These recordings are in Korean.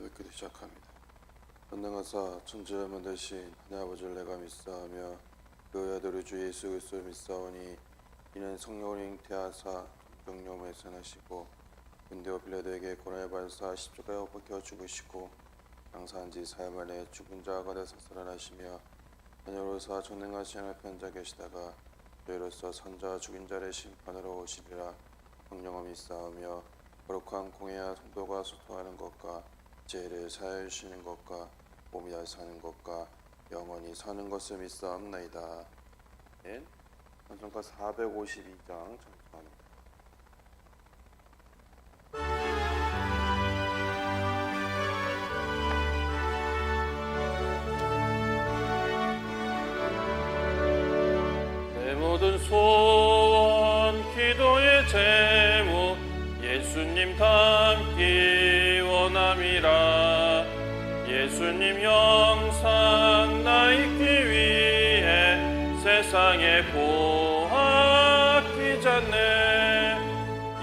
예배기도 시작합니다. 전능하사 천지를 대신 하나님 아버지를 내가 믿사하며 그 아들의 주 예수 그리스도를 믿사오니 이는 성령을 잉태하사 정령을 선하시고 근대와 빌라도에게 고난을 받으사 십자가에 못 박혀 죽으시고 장사한 지 사흘 만에 죽은 자가 되사 살아나시며 하늘로서 전능하신 하나님 편자 계시다가 저희로서 선자 죽인 자를 심판으로 오시리라 성령을 믿사하며 거룩한 공예와 성도가 소통하는 것과 죄를 사하여 주시는 것과 몸이 잘 사는 것과 영원히 사는 것을 믿사옵나이다. 네. 찬송가 452장 찬송합니다. 소원 기도의 제목 예수님 닮기 원함이라. 예수님 영상 나 있기 위해 세상에 전에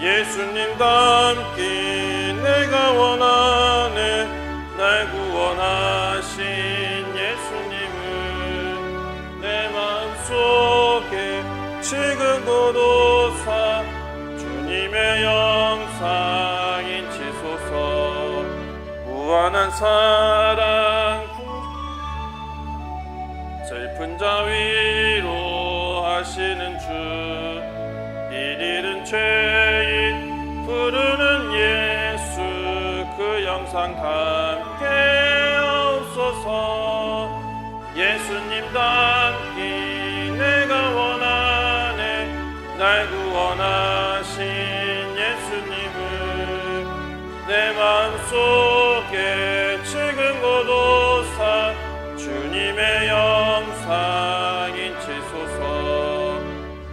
예수님 닮기 내가 원하 무한한 사랑. 슬픈 자 위로하시는 주 이리는 죄인 부르는 예수 그 영상 함께 없소서 예수님 닮기 내가 원하네 날 구원하신 예수님을 내 마음속 에 지금 고도사 주님의 영상 인치소서.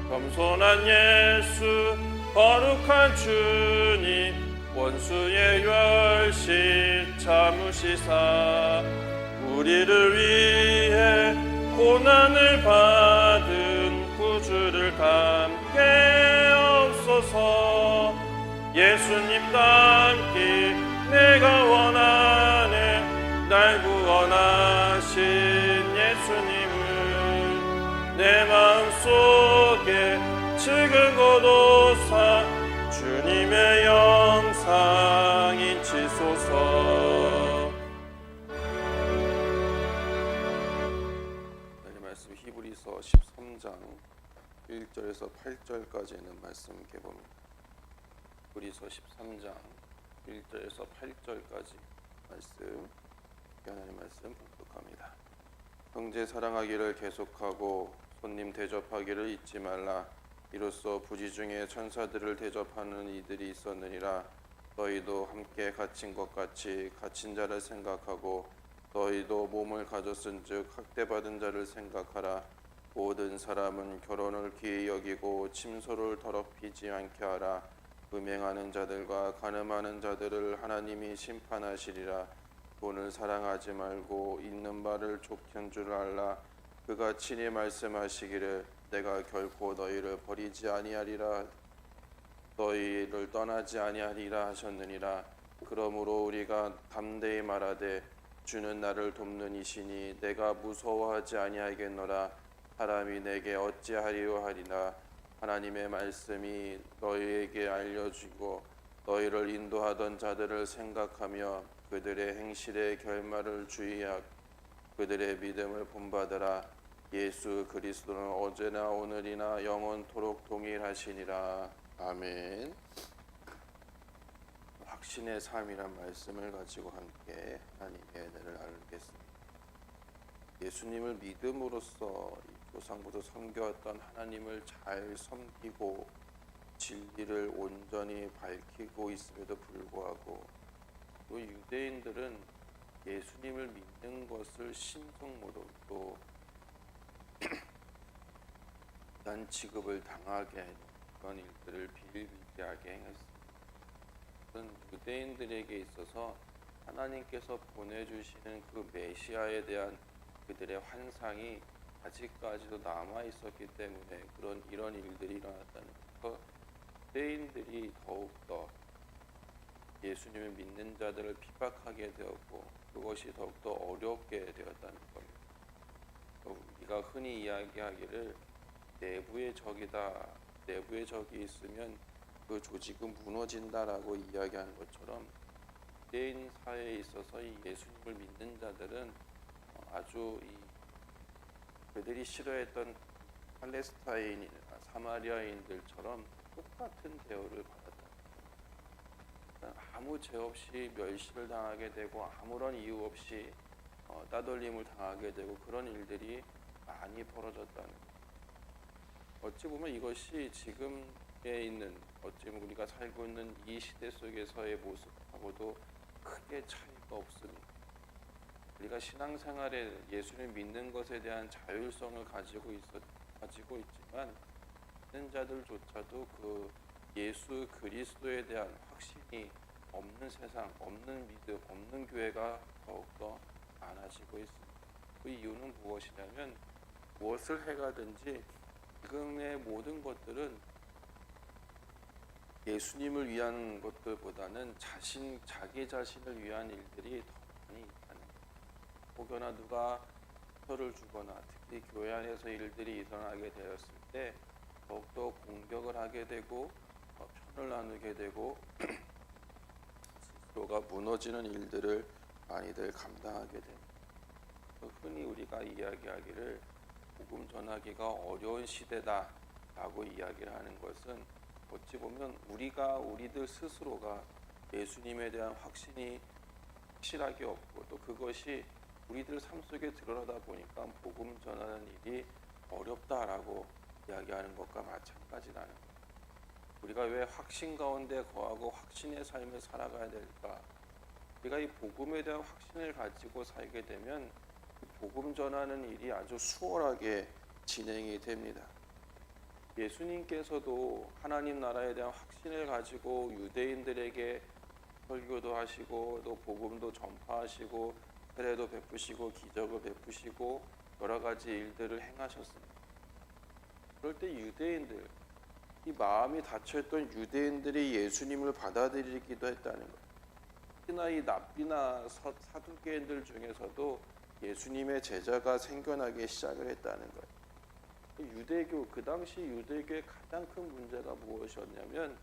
겸손한 예수 거룩한 주님 원수의 멸시 참으시사. 우리를 위해 고난을 받은 구주를 담게 없소서. 예수님 닮 구원하신 예수님을 내 마음속에 지금 고도사 주님의 영상 인 치소서 오늘 말씀 히브리서 13장 1절에서 8절까지 있는 말씀 함께 봅니다. 히브리서 13장 1절에서 8절까지 말씀 하나님 말씀 봉독합니다. 형제 사랑하기를 계속하고 손님 대접하기를 잊지 말라. 이로써 부지 중에 천사들을 대접하는 이들이 있었느니라. 너희도 함께 갇힌 것 같이 갇힌 자를 생각하고 너희도 몸을 가졌은즉 학대받은 자를 생각하라. 모든 사람은 결혼을 귀히 여기고 침소를 더럽히지 않게 하라. 음행하는 자들과 간음하는 자들을 하나님이 심판하시리라. 돈을 사랑하지 말고 있는 바를 족한 줄 알라. 그가 친히 말씀하시기를 내가 결코 너희를 버리지 아니하리라. 너희를 떠나지 아니하리라 하셨느니라. 그러므로 우리가 담대히 말하되 주는 나를 돕는 이시니 내가 무서워하지 아니하겠노라. 사람이 내게 어찌하리요 하리라. 하나님의 말씀이 너희에게 알려주고 너희를 인도하던 자들을 생각하며 그들의 행실의 결말을 주의하 그들의 믿음을 본받으라. 예수 그리스도는 어제나 오늘이나 영원토록 동일하시니라. 아멘. 확신의 삶이란 말씀을 가지고 함께 하나님의 은혜를 나누겠습니다. 예수님을 믿음으로써 이 조상부터 섬겨왔던 하나님을 잘 섬기고 진리를 온전히 밝히고 있음에도 불구하고 또 유대인들은 예수님을 믿는 것을 신성모로 또 난 취급을 당하게 하는 그런 일들을 비일비재하게 행했습니다. 유대인들에게 있어서 하나님께서 보내주시는 그 메시아에 대한 그들의 환상이 아직까지도 남아 있었기 때문에 그런 이런 일들이 일어났다는 것. 유대인들이 더욱 더 예수님을 믿는 자들을 핍박하게 되었고 그것이 더욱더 어렵게 되었다는 겁니다. 우리가 흔히 이야기하기를 내부의 적이다. 내부의 적이 있으면 그 조직은 무너진다라고 이야기하는 것처럼 유대인 사회에 있어서 이 예수님을 믿는 자들은 어, 아주 이 그들이 싫어했던 팔레스타인 사마리아인들처럼 똑같은 대우를 받았다. 아무 죄 없이 멸시를 당하게 되고 아무런 이유 없이 어, 따돌림을 당하게 되고 그런 일들이 많이 벌어졌다는 것. 어찌 보면 이것이 지금에 있는 어찌 보면 우리가 살고 있는 이 시대 속에서의 모습하고도 크게 차이가 없습니다. 우리가 신앙생활에 예수를 믿는 것에 대한 자율성을 가지고 있어 가지고 있지만 믿는 자들조차도 그 예수 그리스도에 대한 확신이 없는 세상, 없는 믿음, 없는 교회가 더욱더 많아지고 있습니다. 그 이유는 무엇이냐면 무엇을 해가든지 지금의 모든 것들은 예수님을 위한 것들보다는 자신 자기 자신을 위한 일들이 더 많이 있다는 거예요. 혹여나 누가 표를 주거나 특히 교회 안에서 일들이 일어나게 되었을 때 더욱더 공격을 하게 되고 어, 편을 나누게 되고 스스로가 무너지는 일들을 많이들 감당하게 됩니다. 그 흔히 우리가 이야기하기를 복음 전하기가 어려운 시대다라고 이야기를 하는 것은 어찌 보면 우리가 우리들 스스로가 예수님에 대한 확신이 확실하게 없고 또 그것이 우리들 삶 속에 드러나다 보니까 복음 전하는 일이 어렵다라고 이야기하는 것과 마찬가지라는 거예요. 우리가 왜 확신 가운데 거하고 확신의 삶을 살아가야 될까? 우리가 이 복음에 대한 확신을 가지고 살게 되면 이 복음 전하는 일이 아주 수월하게 진행이 됩니다. 예수님께서도 하나님 나라에 대한 확신을 가지고 유대인들에게 설교도 하시고 또 복음도 전파하시고 세례도 베푸시고 기적을 베푸시고 여러 가지 일들을 행하셨습니다. 그럴 때 유대인들 이 마음이 닫혀있던 유대인들이 예수님을 받아들이기도 했다는 것. 특히나 이 납비나 서- 사두개인들 중에서도 예수님의 제자가 생겨나기 시작을 했다는 것. 유대교 그 당시 유대교의 가장 큰 문제가 무엇이었냐면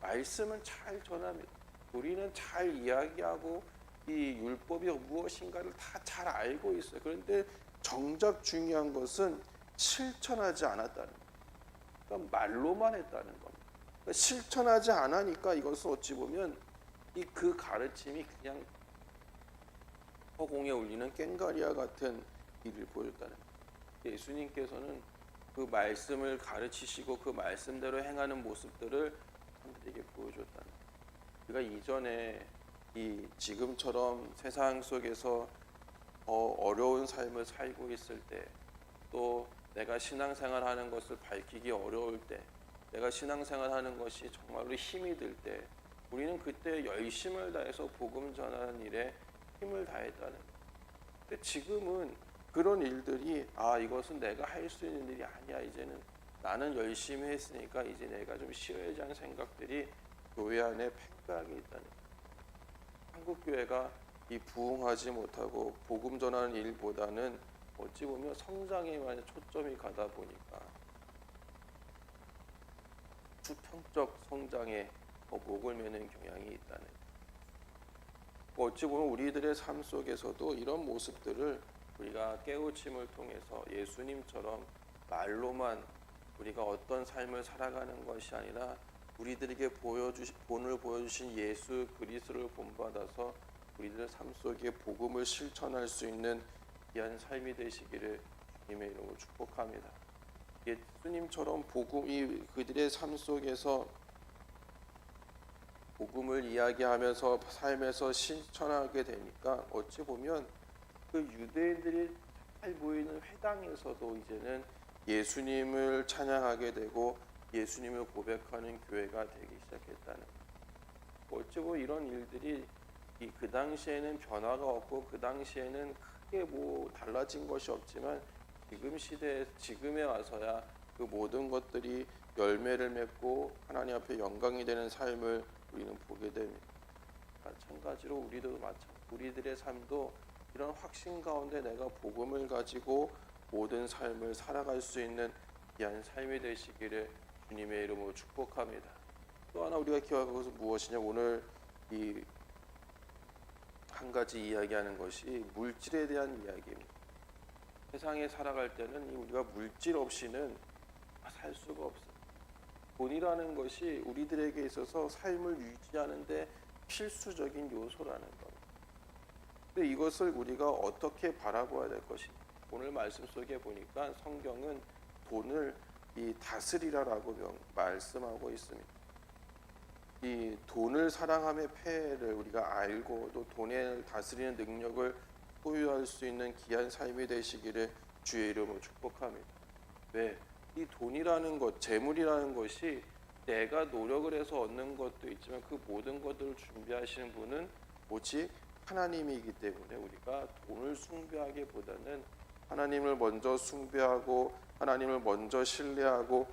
말씀은 잘 전합니다. 우리는 잘 이야기하고 이 율법이 무엇인가를 다 잘 알고 있어요. 그런데 정작 중요한 것은 실천하지 않았다는 거예요. 그러니까 말로만 했다는 겁니다. 그러니까 실천하지 않으니까 이것은 어찌 보면 이 그 가르침이 그냥 허공에 울리는 꽹가리와 같은 일을 보였다는 거예요. 예수님께서는 그 말씀을 가르치시고 그 말씀대로 행하는 모습들을 사람들에게 보여줬다는. 우리가 이전에 이 지금처럼 세상 속에서 더 어려운 삶을 살고 있을 때또 내가 신앙생활 하는 것을 밝히기 어려울 때 내가 신앙생활 하는 것이 정말로 힘이 들 때 우리는 그때 열심을 다해서 복음 전하는 일에 힘을 다했다는. 근데 지금은 그런 일들이 아 이것은 내가 할 수 있는 일이 아니야 이제는 나는 열심히 했으니까 이제 내가 좀 쉬어야지 하는 생각들이 교회 안에 팽배하게 있다는. 한국 교회가 이 부흥하지 못하고 복음 전하는 일보다는 어찌 보면 성장에만 초점이 가다 보니까 수평적 성장에 더 목을 매는 경향이 있다는. 어찌 보면 우리들의 삶 속에서도 이런 모습들을 우리가 깨우침을 통해서 예수님처럼 말로만 우리가 어떤 삶을 살아가는 것이 아니라 우리들에게 보여주시 본을 보여주신 예수 그리스도를 본받아서 우리들 삶 속에 복음을 실천할 수 있는 귀한 삶이 되시기를 주님의 이름으로 축복합니다. 예수님처럼 복음이 그들의 삶 속에서 복음을 이야기하면서 삶에서 실천하게 되니까 어찌 보면 그 유대인들이 잘 보이는 회당에서도 이제는 예수님을 찬양하게 되고 예수님을 고백하는 교회가 되기 시작했다는. 어찌 보면 이런 일들이 이그 당시에는 변화가 없고 그 당시에는 크게 뭐 달라진 것이 없지만 지금 시대 지금에 와서야 그 모든 것들이 열매를 맺고 하나님 앞에 영광이 되는 삶을 우리는 보게 됩니다. 마찬가지로 우리도 마찬 우리들의 삶도 이런 확신 가운데 내가 복음을 가지고 모든 삶을 살아갈 수 있는 귀한 삶이 되시기를 주님의 이름으로 축복합니다. 또 하나 우리가 기억할 것은 무엇이냐? 오늘 이 한 가지 이야기하는 것이 물질에 대한 이야기입니다. 세상에 살아갈 때는 이 우리가 물질 없이는 살 수가 없어요. 돈이라는 것이 우리들에게 있어서 삶을 유지하는데 필수적인 요소라는 겁니다. 근데 이것을 우리가 어떻게 바라보아야 될 것인가? 오늘 말씀 속에 보니까 성경은 돈을 이 다스리라라고 명- 말씀하고 있습니다. 이 돈을 사랑함의 폐해를 우리가 알고 또 돈을 다스리는 능력을 소유할 수 있는 귀한 삶이 되시기를 주의 이름으로 축복합니다. 왜? 이 돈이라는 것, 재물이라는 것이 내가 노력을 해서 얻는 것도 있지만 그 모든 것들을 준비하시는 분은 오직 하나님이기 때문에 우리가 돈을 숭배하기보다는 하나님을 먼저 숭배하고 하나님을 먼저 신뢰하고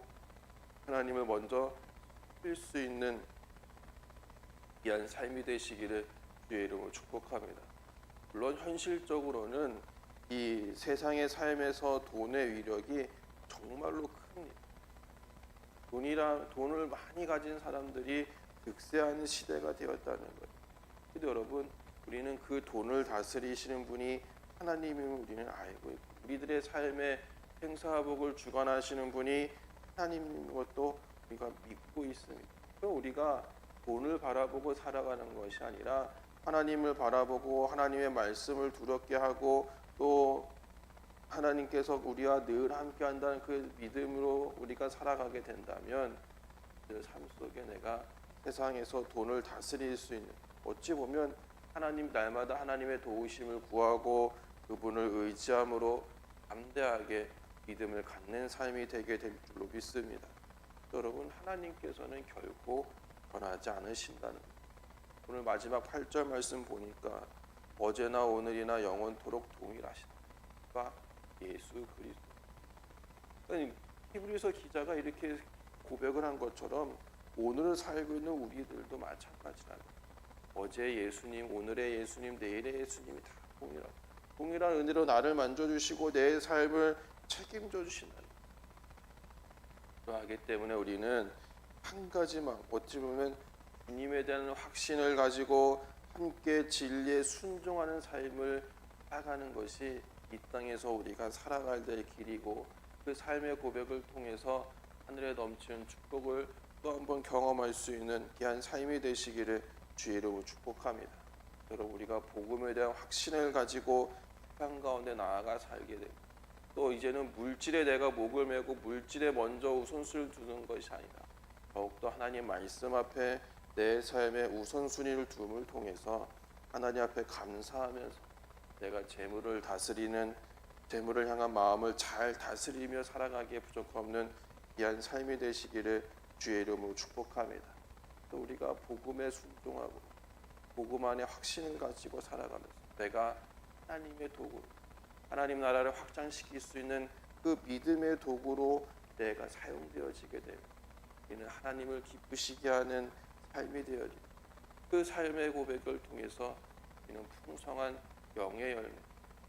하나님을 먼저 쓸 수 있는 귀한 삶이 되시기를 주의 이름으로 축복합니다. 물론 현실적으로는 이 세상의 삶에서 돈의 위력이 정말로 큽니다. 돈이라 돈을 많이 가진 사람들이 득세하는 시대가 되었다는 거예요. 근데 여러분, 우리는 그 돈을 다스리시는 분이 하나님임을 우리는 알고 있고 우리들의 삶의 행사복을 주관하시는 분이 하나님인 것도 우리가 믿고 있습니다. 그럼 우리가 돈을 바라보고 살아가는 것이 아니라 하나님을 바라보고 하나님의 말씀을 두렵게 하고 또 하나님께서 우리와 늘 함께 한다는 그 믿음으로 우리가 살아가게 된다면 그삶 속에 내가 세상에서 돈을 다스릴 수 있는 어찌 보면 하나님 날마다 하나님의 도우심을 구하고 그분을 의지함으로 담대하게 믿음을 갖는 삶이 되게 될 줄로 믿습니다. 여러분 하나님께서는 결코 변하지 않으신다는 것. 오늘 마지막 8절 말씀 보니까 어제나 오늘이나 영원토록 동일하시다. 예수 그리스도. 그러니까 히브리서 기자가 이렇게 고백을 한 것처럼 오늘을 살고 있는 우리들도 마찬가지라는. 어제 예수님, 오늘의 예수님, 내일의 예수님이 다 동일하고 동일한 은혜로 나를 만져주시고 내 삶을 책임져 거예요. 그러하기 때문에 우리는 한 가지만 어찌 보면 주님에 대한 확신을 가지고 함께 진리에 순종하는 삶을 살아가는 것이 이 땅에서 우리가 살아갈 될 길이고 그 삶의 고백을 통해서 하늘에 넘치는 축복을 또 한 번 경험할 수 있는 귀한 삶이 되시기를 주의 이름으로 축복합니다. 여러분 우리가 복음에 대한 확신을 가지고 세상 가운데 나아가 살게 되고 또 이제는 물질에 내가 목을 메고 물질에 먼저 우선순위를 두는 것이 아니라 더욱더 하나님 말씀 앞에 내 삶의 우선순위를 둠을 통해서 하나님 앞에 감사하면서 내가 재물을 다스리는 재물을 향한 마음을 잘 다스리며 살아가기에 부족없는 귀한 삶이 되시기를 주의 이름으로 축복합니다. 또 우리가 복음에 순종하고 복음 안에 확신을 가지고 살아가면서 내가 하나님의 도구, 하나님 나라를 확장시킬 수 있는 그 믿음의 도구로 내가 사용되어지게 되 면 이는 하나님을 기쁘시게 하는 삶이 되어지고 그 삶의 고백을 통해서 우리는 풍성한 영의 열매,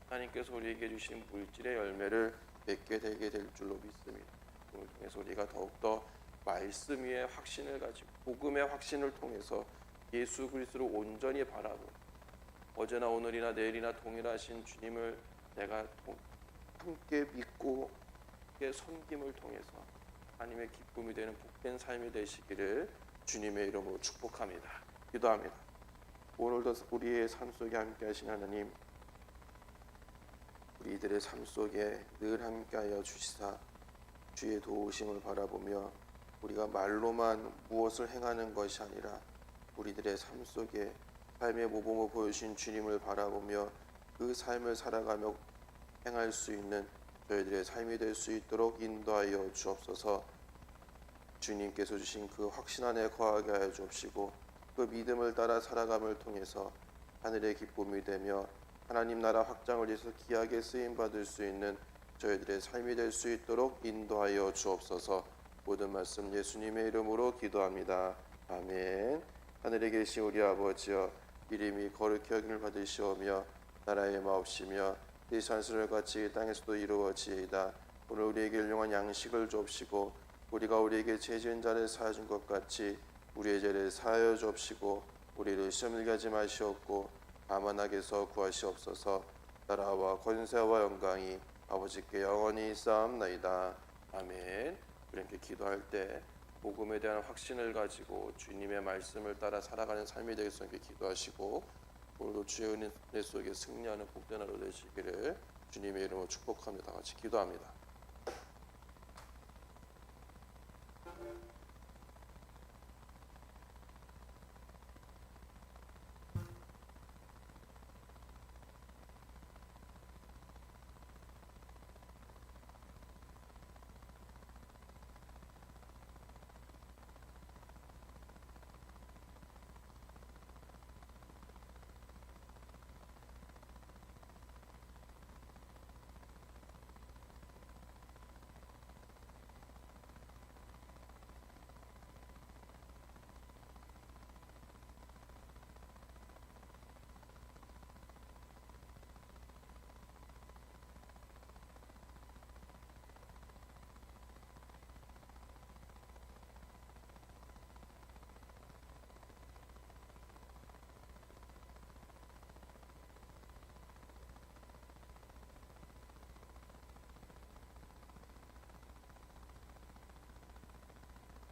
하나님께서 우리에게 주신 물질의 열매를 맺게 되게 될 줄로 믿습니다. 오늘 통해서 우리가 더욱더 말씀 위에 확신을 가지고 복음의 확신을 통해서 예수 그리스도를 온전히 바라고 어제나 오늘이나 내일이나 동일하신 주님을 내가 동- 함께 믿고 함께 섬김을 통해서 하나님의 기쁨이 되는 복된 삶이 되시기를 주님의 이름으로 축복합니다. 기도합니다. 오늘도 우리의 삶 속에 함께 하신 하나님 우리들의 삶 속에 늘 함께하여 주시사 주의 도우심을 바라보며 우리가 말로만 무엇을 행하는 것이 아니라 우리들의 삶 속에 삶의 모범을 보여주신 주님을 바라보며 그 삶을 살아가며 행할 수 있는 저희들의 삶이 될 수 있도록 인도하여 주옵소서. 주님께서 주신 그 확신 안에 거하게 하여 주옵시고 그 믿음을 따라 살아감을 통해서 하늘의 기쁨이 되며 하나님 나라 확장을 위해서 귀하게 쓰임 받을 수 있는 저희들의 삶이 될 수 있도록 인도하여 주옵소서. 모든 말씀 예수님의 이름으로 기도합니다. 아멘. 하늘에 계신 우리 아버지여 이름이 거룩히 여김을 받으시오며 나라의 마옵시며 이 산수를 같이 땅에서도 이루어지이다. 오늘 우리에게 일용한 양식을 줍시고 우리가 우리에게 죄지은 자를 사해준 것 같이 우리의 죄를 사하여 줍시고 우리를 시험을 하지 마시옵고 다만 악에서 구하시옵소서. 나라와 권세와 영광이 아버지께 영원히 쌓옵나이다. 아멘. 우리 함께 기도할 때 복음에 대한 확신을 가지고 주님의 말씀을 따라 살아가는 삶이 함께 기도하시고 오늘도 주의 은혜 속에 승리하는 복된 하루 되시기를 주님의 이름으로 축복합니다. 다 같이 기도합니다.